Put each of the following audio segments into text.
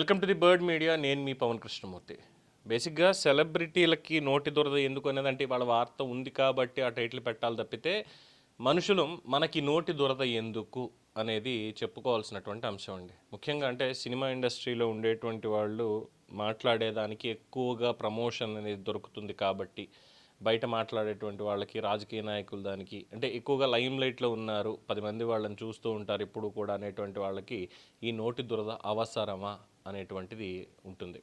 Welcome to the bird media నేను మీ పవన్ కృష్ణమూర్తి. బేసిక్గా సెలబ్రిటీలకి నోటి దురద ఎందుకు అనేది అంటే వాళ్ళ వార్త ఉంది కాబట్టి ఆ టైటిల్ పెట్టాలి తప్పితే మనుషులు మనకి నోటి దురద ఎందుకు అనేది చెప్పుకోవాల్సినటువంటి అంశం అండి. ముఖ్యంగా అంటే సినిమా ఇండస్ట్రీలో ఉండేటువంటి వాళ్ళు మాట్లాడేదానికి ఎక్కువగా ప్రమోషన్ అనేది దొరుకుతుంది కాబట్టి బయట మాట్లాడేటువంటి వాళ్ళకి రాజకీయ నాయకులు దానికి అంటే ఎక్కువగా లైమ్ లైట్లో ఉన్నారు. పది మంది వాళ్ళని చూస్తూ ఉంటారు. ఇప్పుడు కూడా అనేటువంటి వాళ్ళకి ఈ నోటి దురద అవసరమా? అనేటువంటిది ఉంటుంది.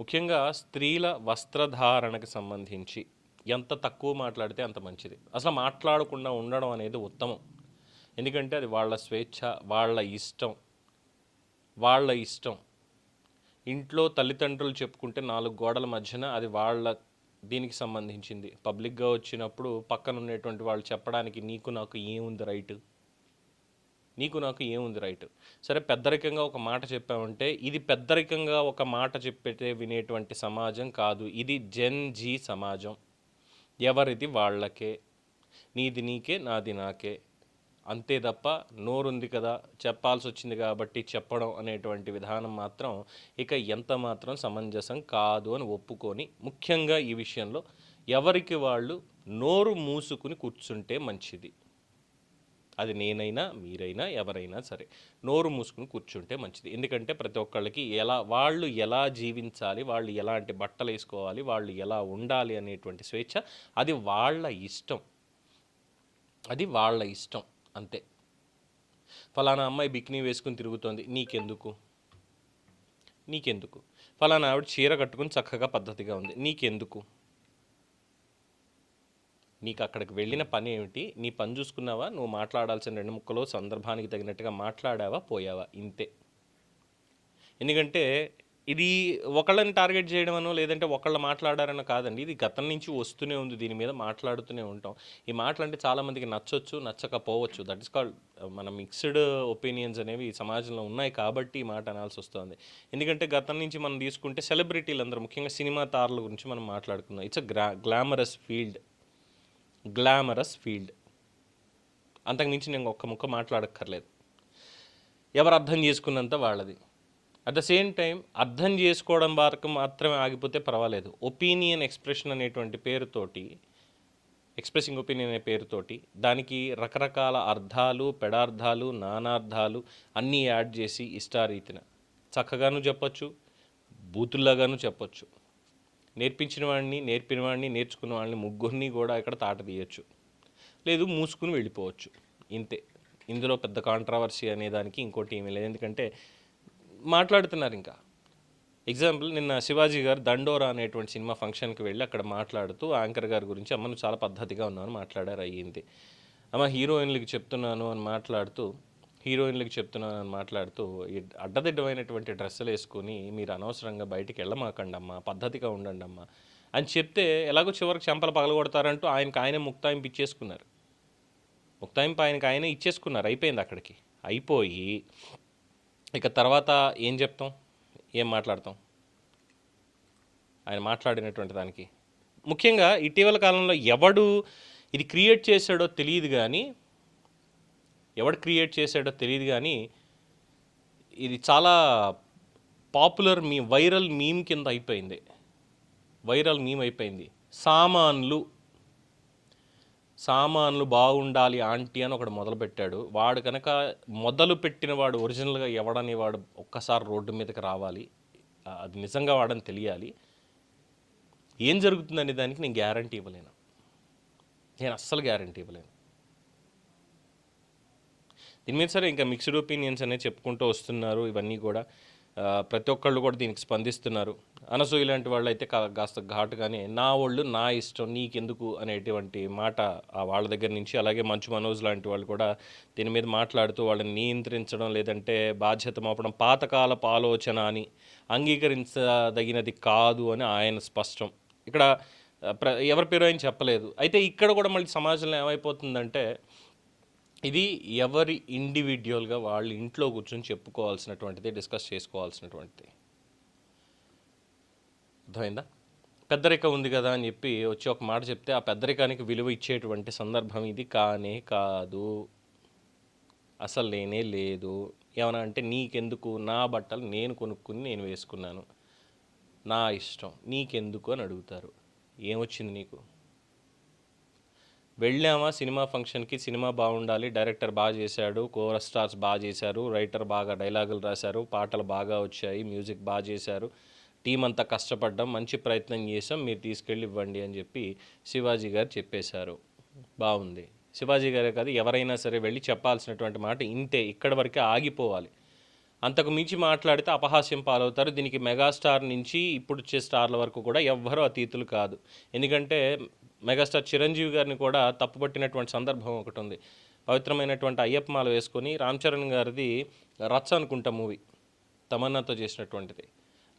ముఖ్యంగా స్త్రీల వస్త్రధారణకు సంబంధించి ఎంత తక్కువ మాట్లాడితే అంత మంచిది. అసలు మాట్లాడకుండా ఉండడం అనేది ఉత్తమం. ఎందుకంటే అది వాళ్ళ స్వేచ్ఛ వాళ్ళ ఇష్టం వాళ్ళ ఇష్టం. ఇంట్లో తల్లిదండ్రులు చెప్పుకుంటే నాలుగు గోడల మధ్యన అది వాళ్ళ దీనికి సంబంధించింది. పబ్లిక్గా వచ్చినప్పుడు పక్కన ఉండేటువంటి వాళ్ళు చెప్పడానికి నీకు నాకు ఏముంది రైట్? నీకు నాకు ఏముంది రైట్? సరే పెద్దరికంగా ఒక మాట చెప్పామంటే ఇది పెద్దరికంగా ఒక మాట చెప్పితే వినేటువంటి సమాజం కాదు. ఇది జెన్ జీ సమాజం. ఎవరిది వాళ్ళకే? నీది నీకే నాది నాకే. అంతే తప్ప నోరుంది కదా? చెప్పాల్సి వచ్చింది కాబట్టి చెప్పడం అనేటువంటి విధానం మాత్రం ఇక ఎంత మాత్రం సమంజసం కాదు అని ఒప్పుకొని ముఖ్యంగా ఈ విషయంలో ఎవరికి వాళ్ళు నోరు మూసుకుని కూర్చుంటే మంచిది. అది నేనైనా మీరైనా ఎవరైనా సరే నోరు మూసుకుని కూర్చుంటే మంచిది. ఎందుకంటే ప్రతి ఒక్కళ్ళకి ఎలా వాళ్ళు ఎలా జీవించాలి వాళ్ళు ఎలాంటి బట్టలు వేసుకోవాలి వాళ్ళు ఎలా ఉండాలి అనేటువంటి స్వేచ్ఛ అది వాళ్ళ ఇష్టం. అది వాళ్ళ ఇష్టం. అంతే. ఫలానా అమ్మాయి బిక్నీ వేసుకుని తిరుగుతోంది. నీకెందుకు? నీకెందుకు? ఫలానా ఆవిడ చీర కట్టుకుని చక్కగా పద్ధతిగా ఉంది. నీకెందుకు? నీకు అక్కడికి వెళ్ళిన పని ఏమిటి నీ పని చూసుకున్నావా? నువ్వు మాట్లాడాల్సిన రెండు ముక్కలో సందర్భానికి తగినట్టుగా మాట్లాడావా? పోయావా? ఇంతే. ఎందుకంటే ఇది ఒకళ్ళని టార్గెట్ చేయడం అనో లేదంటే ఒకళ్ళు మాట్లాడారనో కాదండి. ఇది గతం నుంచి వస్తూనే ఉంది. దీని మీద మాట్లాడుతూనే ఉంటాం. ఈ మాటలు అంటే చాలామందికి నచ్చొచ్చు నచ్చకపోవచ్చు. దట్ ఇస్ కాల్డ్ మన మిక్స్డ్ ఒపీనియన్స్ అనేవి ఈ సమాజంలో ఉన్నాయి కాబట్టి ఈ మాట అనాల్సి వస్తుంది. ఎందుకంటే గతం నుంచి మనం తీసుకుంటే సెలబ్రిటీలు అందరూ ముఖ్యంగా సినిమా తారల గురించి మనం మాట్లాడుకుందాం. ఇట్స్ అ గ్రా గ్లామరస్ ఫీల్డ్ గ్లామరస్ ఫీల్డ్. అంతకుమించి నేను ఒక్క ముక్క మాట్లాడక్కర్లేదు. ఎవరు అర్థం చేసుకున్నంత వాళ్ళది. అట్ ద సేమ్ టైం అర్థం చేసుకోవడం వరకు మాత్రమే ఆగిపోతే పర్వాలేదు. ఒపీనియన్ ఎక్స్ప్రెషన్ అనేటువంటి పేరుతోటి ఎక్స్ప్రెసింగ్ ఒపీనియన్ అనే పేరుతోటి దానికి రకరకాల అర్థాలు పెడార్థాలు నానార్థాలు అన్నీ యాడ్ చేసి ఇష్టారీతిన చక్కగాను చెప్పొచ్చు బూతుల్లాగాను చెప్పొచ్చు. నేర్పించిన వాడిని నేర్పిన వాడిని నేర్చుకున్న వాళ్ళని ముగ్గురిని కూడా ఇక్కడ తాట తీయచ్చు. లేదు మూసుకుని వెళ్ళిపోవచ్చు. ఇంతే. ఇందులో పెద్ద కాంట్రవర్సీ అనే దానికి ఇంకోటి ఏమీ లేదు. ఎందుకంటే మాట్లాడుతున్నారు ఇంకా. ఎగ్జాంపుల్ నిన్న శివాజీ గారు దండోరా అనేటువంటి సినిమా ఫంక్షన్కి వెళ్ళి అక్కడ మాట్లాడుతూ యాంకర్ గారి గురించి అమ్మను చాలా పద్ధతిగా ఉన్నాను మాట్లాడారు అయ్యింది. అమ్మ హీరోయిన్లకి చెప్తున్నాను అని మాట్లాడుతూ హీరోయిన్లకి చెప్తున్నాను అని మాట్లాడుతూ ఈ అడ్డదిడ్డమైనటువంటి డ్రెస్సులు వేసుకుని మీరు అనవసరంగా బయటికి వెళ్ళమాకండి పద్ధతిగా ఉండండమ్మా అని చెప్తే ఎలాగో చివరికి చెంపలు పగలగొడతారంటూ ఆయనకు ఆయనే ముక్తాయింపు ఇచ్చేసుకున్నారు. ముక్తాయింపు ఆయనకు ఆయనే ఇచ్చేసుకున్నారు అయిపోయింది అక్కడికి. అయిపోయి ఇక తర్వాత ఏం చెప్తాం? ఏం మాట్లాడతాం? ఆయన మాట్లాడినటువంటి దానికి. ముఖ్యంగా ఇటీవల కాలంలో ఎవడు ఇది క్రియేట్ చేశాడో తెలియదు కానీ ఎవడు క్రియేట్ చేశాడో తెలియదు కానీ ఇది చాలా పాపులర్ మీ వైరల్ మీమ్ కింద అయిపోయింది. వైరల్ మీమ్ అయిపోయింది. సామాన్లు సామాన్లు బాగుండాలి ఆంటీ అని ఒకడు మొదలుపెట్టాడు. వాడు కనుక మొదలు పెట్టిన వాడు ఒరిజినల్గా ఎవడని వాడు ఒక్కసారి రోడ్డు మీదకి రావాలి. అది నిజంగా వాడని తెలియాలి. ఏం జరుగుతుందనే దానికి? నేను గ్యారంటీ ఇవ్వలేను. నేను అస్సలు గ్యారంటీ ఇవ్వలేను. దీని మీద సరే ఇంకా మిక్స్డ్ ఒపీనియన్స్ అనేది చెప్పుకుంటూ వస్తున్నారు ఇవన్నీ కూడా. ప్రతి ఒక్కళ్ళు కూడా దీనికి స్పందిస్తున్నారు. అనసూయ ఇలాంటి వాళ్ళు అయితే కా- కాస్త ఘాటుగానే నా వాళ్ళు నా ఇష్టం నీకెందుకు అనేటువంటి మాట ఆ వాళ్ళ దగ్గర నుంచి అలాగే మంచు మనోజ్ లాంటి వాళ్ళు కూడా దీని మీద మాట్లాడుతూ వాళ్ళని నియంత్రించడం లేదంటే బాధ్యత మోపడం పాతకాలపు ఆలోచన అని అంగీకరించదగినది కాదు అని ఆయన స్పష్టం. ఇక్కడ ప్ర ఎవరి పేరు ఆయన చెప్పలేదు. అయితే ఇక్కడ కూడా మళ్ళీ సమాజంలో ఏమైపోతుందంటే ఇది ఎవరి ఇండివిజువల్గా వాళ్ళు ఇంట్లో కూర్చొని చెప్పుకోవాల్సినటువంటిది డిస్కస్ చేసుకోవాల్సినటువంటిది. అర్థమైందా? పెద్దరిక ఉంది కదా అని చెప్పి వచ్చి ఒక మాట చెప్తే ఆ పెద్దరికానికి విలువ ఇచ్చేటువంటి సందర్భం ఇది. కానే కాదు. అసలు లేనే లేదు. ఏమన్నా అంటే నీకెందుకు? నా బట్టలు నేను కొనుక్కుని నేను వేసుకున్నాను. నా ఇష్టం. నీకెందుకు అని అడుగుతారు. ఏమొచ్చింది నీకు? వెళ్ళామా సినిమా ఫంక్షన్కి? సినిమా బాగుండాలి. డైరెక్టర్ బాగా చేశాడు. కోర స్టార్స్ బాగా చేశారు. రైటర్ బాగా డైలాగులు రాశారు. పాటలు బాగా వచ్చాయి. మ్యూజిక్ బాగా చేశారు. టీం అంతా కష్టపడ్డాం. మంచి ప్రయత్నం చేసాం మీరు తీసుకెళ్ళి ఇవ్వండి అని చెప్పి శివాజీ గారు చెప్పేశారు. బాగుంది. శివాజీ గారే కాదు ఎవరైనా సరే వెళ్ళి చెప్పాల్సినటువంటి మాట ఇంతే. ఇక్కడ వరకే ఆగిపోవాలి. అంతకు మించి మాట్లాడితే అపహాస్యం పాలవుతారు. దీనికి మెగాస్టార్ నుంచి ఇప్పుడు వచ్చే స్టార్ల వరకు కూడా ఎవ్వరూ అతీతులు కాదు. ఎందుకంటే మెగాస్టార్ చిరంజీవి గారిని కూడా తప్పుపట్టినటువంటి సందర్భం ఒకటి ఉంది. పవిత్రమైనటువంటి అయ్యప్ప మాల వేసుకొని రామ్ చరణ్ గారిది రచ్చ అనుకుంటా మూవీ తమన్నాతో చేసినటువంటిది.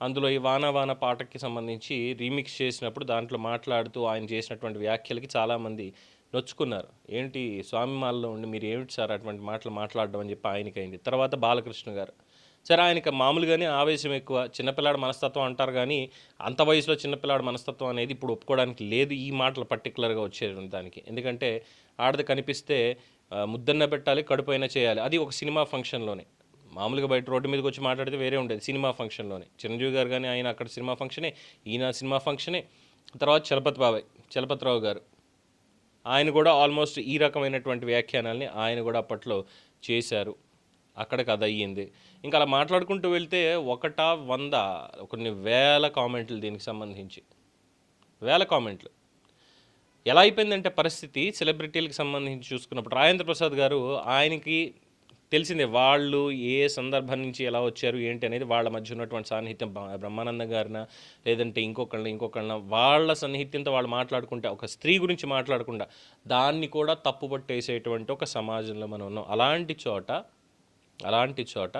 అందులో ఈ వాన వాన పాటకి సంబంధించి రీమిక్స్ చేసినప్పుడు దాంట్లో మాట్లాడుతూ ఆయన చేసినటువంటి వ్యాఖ్యలకి చాలామంది నొచ్చుకున్నారు. ఏంటి స్వామి మాలలో ఉండి మీరు ఏమిటి సార్ అటువంటి మాటలు మాట్లాడడం అని చెప్పి ఆయనకైంది తర్వాత బాలకృష్ణ గారు సరే ఆయనకి మామూలుగానే ఆవేశం ఎక్కువ. చిన్నపిల్లాడి మనస్తత్వం అంటారు కానీ అంత వయసులో చిన్నపిల్లాడి మనస్తత్వం అనేది ఇప్పుడు ఒప్పుకోవడానికి లేదు. ఈ మాటలు పర్టికులర్గా వచ్చేది దానికి. ఎందుకంటే ఆడది కనిపిస్తే ముద్దన్న పెట్టాలి కడుపైన చేయాలి. అది ఒక సినిమా ఫంక్షన్లోనే. మామూలుగా బయట రోడ్డు మీదకి వచ్చి మాట్లాడితే వేరే ఉండేది సినిమా ఫంక్షన్లోనే. చిరంజీవి గారు కానీ ఆయన అక్కడ సినిమా ఫంక్షనే ఈయన సినిమా ఫంక్షనే. తర్వాత చలపతి బాబాయ్ చలపతిరావు గారు. ఆయన కూడా ఆల్మోస్ట్ ఈ రకమైనటువంటి వ్యాఖ్యానాల్ని ఆయన కూడా అప్పట్లో చేశారు. అక్కడికి అది అయ్యింది. ఇంకా అలా మాట్లాడుకుంటూ వెళ్తే ఒకటా వంద కొన్ని వేల కామెంట్లు దీనికి సంబంధించి. వేల కామెంట్లు. ఎలా అయిపోయిందంటే పరిస్థితి సెలబ్రిటీలకు సంబంధించి చూసుకున్నప్పుడు. రాజేంద్ర ప్రసాద్ గారు ఆయనకి తెలిసిందే వాళ్ళు ఏ సందర్భం నుంచి ఎలా వచ్చారు ఏంటి అనేది వాళ్ళ మధ్య ఉన్నటువంటి సాన్నిహిత్యం. బ్రహ్మానందం గారిన లేదంటే ఇంకొకళ్ళ ఇంకొకళ్ళ వాళ్ళ సన్నిహిత్యంతో వాళ్ళు మాట్లాడుకుంటే ఒక స్త్రీ గురించి మాట్లాడకుండా దాన్ని కూడా తప్పు పట్టేసేటువంటి ఒక సమాజంలో మనం ఉన్నాం. అలాంటి చోట అలాంటి చోట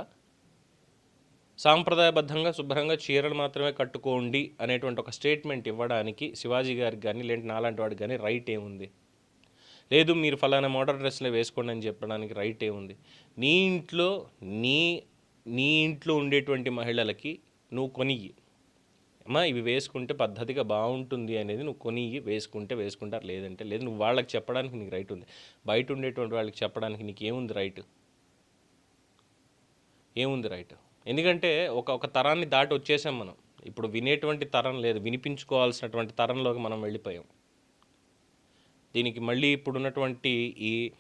సాంప్రదాయబద్ధంగా శుభ్రంగా చీరలు మాత్రమే కట్టుకోండి అనేటువంటి ఒక స్టేట్మెంట్ ఇవ్వడానికి శివాజీ గారికి కానీ లేదంటే నాలాంటి వాడికి కానీ రైట్ ఏముంది లేదు మీరు ఫలానా మోడర్న్ డ్రెస్లే వేసుకోండి అని చెప్పడానికి రైట్ ఏముంది నీ ఇంట్లో నీ నీ ఇంట్లో ఉండేటువంటి మహిళలకి నువ్వు కొనియ్యి. అమ్మా ఇవి వేసుకుంటే పద్ధతిగా బాగుంటుంది అనేది నువ్వు కొని వేసుకుంటే వేసుకుంటారు లేదంటే లేదు. నువ్వు వాళ్ళకి చెప్పడానికి నీకు రైట్ ఉంది. బయట ఉండేటువంటి వాళ్ళకి చెప్పడానికి నీకు ఏముంది రైట్ ఏముంది రైట్? ఎందుకంటే ఒక ఒక తరాన్ని దాటి వచ్చేసాం మనం. ఇప్పుడు వినేటువంటి తరం లేదు వినిపించుకోవాల్సినటువంటి తరంలోకి మనం వెళ్ళిపోయాం. దీనికి మళ్ళీ ఇప్పుడున్నటువంటి ఈ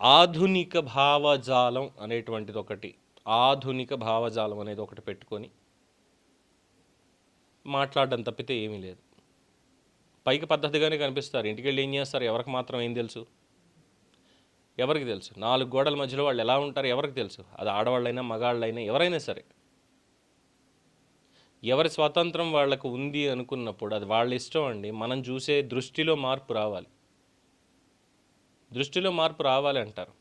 ఆధునిక భావజాలం అనేటువంటిది ఒకటి ఆధునిక భావజాలం అనేది ఒకటి పెట్టుకొని మాట్లాడడం తప్పితే ఏమీ లేదు. పైకి పద్ధతిగానే కనిపిస్తారు. ఇంటికి వెళ్ళి ఏం చేస్తారు? ఎవరికి మాత్రం ఏం తెలుసు? ఎవరికి తెలుసు? నాలుగు గోడల మధ్యలో వాళ్ళు ఎలా ఉంటారు ఎవరికి తెలుసు? అది ఆడవాళ్ళైనా మగాళ్ళైనా ఎవరైనా సరే. ఎవరి స్వాతంత్రం వాళ్ళకు ఉంది అనుకున్నప్పుడు అది వాళ్ళ ఇష్టం అండి. మనం చూసే దృష్టిలో మార్పు రావాలి. దృష్టిలో మార్పు రావాలి అంటారు.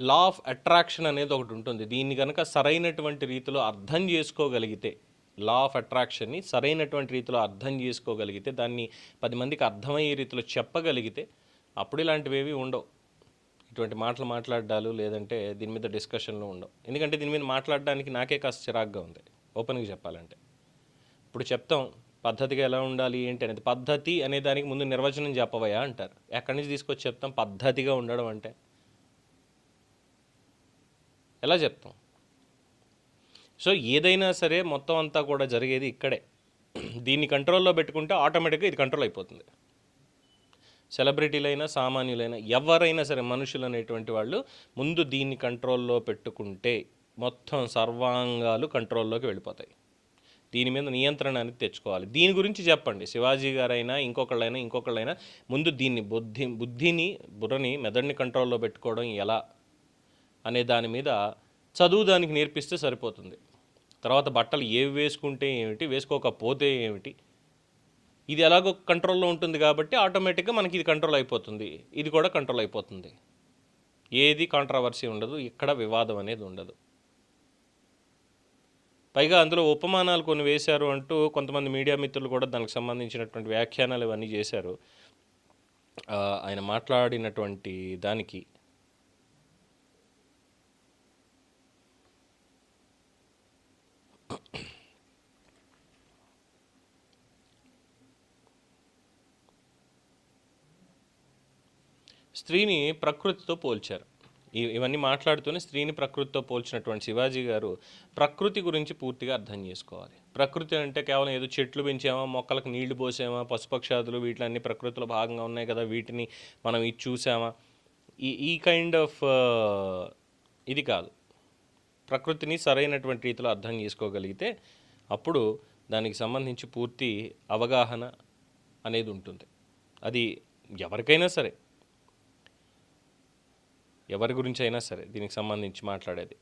లా ఆఫ్ అట్రాక్షన్ అనేది ఒకటి ఉంటుంది. దీన్ని కనుక సరైనటువంటి రీతిలో అర్థం చేసుకోగలిగితే లా ఆఫ్ అట్రాక్షన్ని సరైనటువంటి రీతిలో అర్థం చేసుకోగలిగితే దాన్ని పది మందికి అర్థమయ్యే రీతిలో చెప్పగలిగితే అప్పుడు ఇలాంటివేవి ఉండవు. ఇటువంటి మాటలు మాట్లాడాలు లేదంటే దీని మీద డిస్కషన్లు ఉండవు. ఎందుకంటే దీని మీద మాట్లాడడానికి నాకే కాస్త చిరాగ్గా ఉంది ఓపెన్గా చెప్పాలంటే. ఇప్పుడు చెప్తాం పద్ధతిగా ఎలా ఉండాలి ఏంటి అనేది. పద్ధతి అనే దానికి ముందు నిర్వచనం చెప్పవయా అంటారు. ఎక్కడి నుంచి తీసుకొచ్చి చెప్తాం? పద్ధతిగా ఉండడం అంటే. ఎలా చెప్తాం? సో ఏదైనా సరే మొత్తం అంతా కూడా జరిగేది ఇక్కడే. దీన్ని కంట్రోల్లో పెట్టుకుంటే ఆటోమేటిక్గా ఇది కంట్రోల్ అయిపోతుంది. సెలబ్రిటీలైనా సామాన్యులైనా ఎవరైనా సరే మనుషులు అనేటువంటి వాళ్ళు ముందు దీన్ని కంట్రోల్లో పెట్టుకుంటే మొత్తం సర్వాంగాలు కంట్రోల్లోకి వెళ్ళిపోతాయి. దీని మీద నియంత్రణ అనేది తెచ్చుకోవాలి. దీని గురించి చెప్పండి. శివాజీ గారైనా ఇంకొకళ్ళైనా ఇంకొకళ్ళైనా ముందు దీన్ని బుద్ధి బుద్ధిని బుర్రని మెదడుని కంట్రోల్లో పెట్టుకోవడం ఎలా అనే దాని మీద చదువు దానికి నేర్పిస్తే సరిపోతుంది. తర్వాత బట్టలు ఏవి వేసుకుంటే ఏమిటి వేసుకోకపోతే ఏమిటి? ఇది ఎలాగో కంట్రోల్లో ఉంటుంది కాబట్టి ఆటోమేటిక్గా మనకి ఇది కంట్రోల్ అయిపోతుంది. ఇది కూడా కంట్రోల్ అయిపోతుంది. ఏది కాంట్రవర్సీ ఉండదు ఇక్కడ వివాదం అనేది ఉండదు. పైగా అందులో ఉపమానాలు కొన్ని వేశారు అంటూ కొంతమంది మీడియా మిత్రులు కూడా దానికి సంబంధించినటువంటి వ్యాఖ్యానాలు ఇవన్నీ చేశారు. ఆయన మాట్లాడినటువంటి దానికి స్త్రీని ప్రకృతితో పోల్చారు. ఇవన్నీ మాట్లాడుతూనే స్త్రీని ప్రకృతితో పోల్చినటువంటి శివాజీ గారు ప్రకృతి గురించి పూర్తిగా అర్థం చేసుకోవాలి. ప్రకృతి అంటే కేవలం ఏదో చెట్లు పెంచామా మొక్కలకు నీళ్ళు పోసామా పశుపక్షాదులు వీటిలన్నీ ప్రకృతిలో భాగంగా ఉన్నాయి కదా వీటిని మనం ఇది చూసామా? ఈ ఈ కైండ్ ఆఫ్ ఇది కాదు. ప్రకృతిని సరైనటువంటి రీతిలో అర్థం చేసుకోగలిగితే అప్పుడు దానికి సంబంధించి పూర్తి అవగాహన అనేది ఉంటుంది. అది ఎవరికైనా సరే. ఎవరి గురించి అయినా సరే దీనికి సంబంధించి మాట్లాడేది.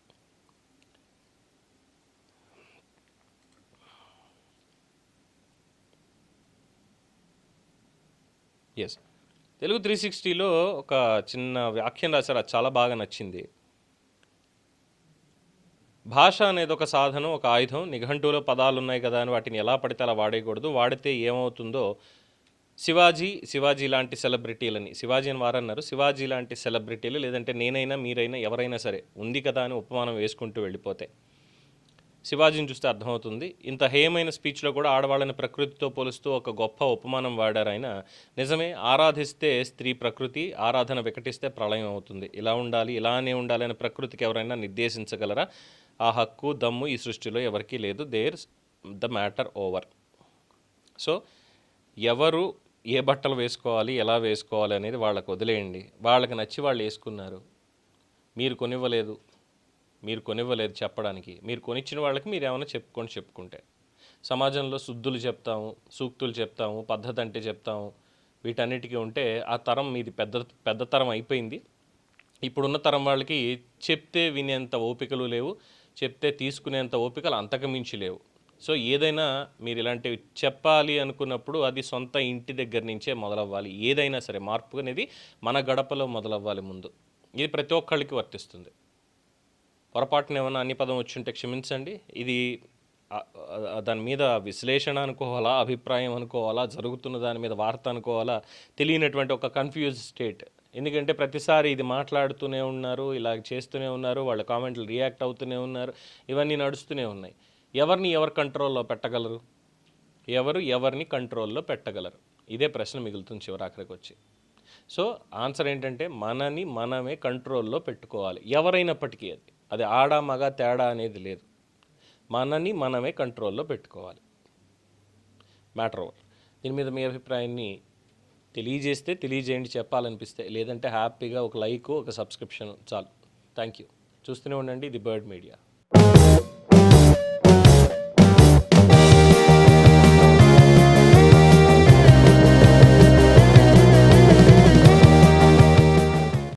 ఎస్ తెలుగు త్రీ సిక్స్టీలో ఒక చిన్న వ్యాఖ్యం రాశారు. అది చాలా బాగా నచ్చింది. భాష అనేది ఒక సాధనం ఒక ఆయుధం. నిఘంటువులో పదాలు ఉన్నాయి కదా అని వాటిని ఎలా పడితే అలా వాడేయకూడదు. వాడితే ఏమవుతుందో శివాజీ శివాజీ లాంటి సెలబ్రిటీలని. శివాజీ అని వారన్నారు. శివాజీ లాంటి సెలబ్రిటీలు లేదంటే నేనైనా మీరైనా ఎవరైనా సరే ఉంది కదా అని ఉపమానం వేసుకుంటూ వెళ్ళిపోతే శివాజీని చూస్తే అర్థమవుతుంది. ఇంత హేయమైన స్పీచ్లో కూడా ఆడవాళ్ళని ప్రకృతితో పోలుస్తూ ఒక గొప్ప ఉపమానం వాడారు ఆయన. నిజమే ఆరాధిస్తే స్త్రీ ప్రకృతి ఆరాధన వికటిస్తే ప్రళయం అవుతుంది. ఇలా ఉండాలి ఇలానే ఉండాలి అని ప్రకృతికి ఎవరైనా నిర్దేశించగలరా? ఆ హక్కు దమ్ము ఈ సృష్టిలో ఎవరికీ లేదు. There the matter over. So ఎవరు ఏ బట్టలు వేసుకోవాలి ఎలా వేసుకోవాలి అనేది వాళ్ళకు వదిలేయండి. వాళ్ళకి నచ్చి వాళ్ళు వేసుకున్నారు. మీరు కొనివ్వలేదు. మీరు కొనివ్వలేదు చెప్పడానికి. మీరు కొనిచ్చిన వాళ్ళకి మీరు ఏమైనా చెప్పుకొని చెప్పుకుంటే. సమాజంలో శుద్ధులు చెప్తాము సూక్తులు చెప్తాము పద్ధతి అంటే చెప్తాము. వీటన్నిటికీ ఉంటే ఆ తరం మీది పెద్ద పెద్ద తరం అయిపోయింది. ఇప్పుడున్న తరం వాళ్ళకి చెప్తే వినేంత ఓపికలు లేవు చెప్తే తీసుకునేంత ఓపికలు అంతకు మించి లేవు. సో ఏదైనా మీరు ఇలాంటివి చెప్పాలి అనుకున్నప్పుడు అది సొంత ఇంటి దగ్గర నుంచే మొదలవ్వాలి. ఏదైనా సరే మార్పు అనేది మన గడపలో మొదలవ్వాలి ముందు. ఇది ప్రతి ఒక్కళ్ళకి వర్తిస్తుంది. పొరపాటున ఏమైనా అన్ని పదం వచ్చుంటే క్షమించండి. ఇది దాని మీద విశ్లేషణ అనుకోవాలా అభిప్రాయం అనుకోవాలా జరుగుతున్న దాని మీద వార్త అనుకోవాలా తెలియనటువంటి ఒక కన్ఫ్యూజ్ స్టేట్ ఎందుకంటే ప్రతిసారి ఇది మాట్లాడుతూనే ఉన్నారు ఇలా చేస్తూనే ఉన్నారు వాళ్ళ కామెంట్లు రియాక్ట్ అవుతూనే ఉన్నారు ఇవన్నీ నడుస్తూనే ఉన్నాయి. ఎవరిని ఎవరు కంట్రోల్లో పెట్టగలరు? ఎవరు ఎవరిని కంట్రోల్లో పెట్టగలరు? ఇదే ప్రశ్న మిగులుతుంది చివరాఖరికి వచ్చి సో ఆన్సర్ ఏంటంటే మనని మనమే కంట్రోల్లో పెట్టుకోవాలి. ఎవరైనప్పటికీ అది. అది ఆడ మగ తేడా అనేది లేదు. మనని మనమే కంట్రోల్లో పెట్టుకోవాలి. Matter over. దీని మీద మీ అభిప్రాయాన్ని తెలియజేస్తే తెలియజేయండి చెప్పాలనిపిస్తే లేదంటే హ్యాపీగా ఒక లైక్ ఒక సబ్స్క్రిప్షన్ చాలు. Thank you. చూస్తూనే ఉండండి ది బర్డ్ మీడియా.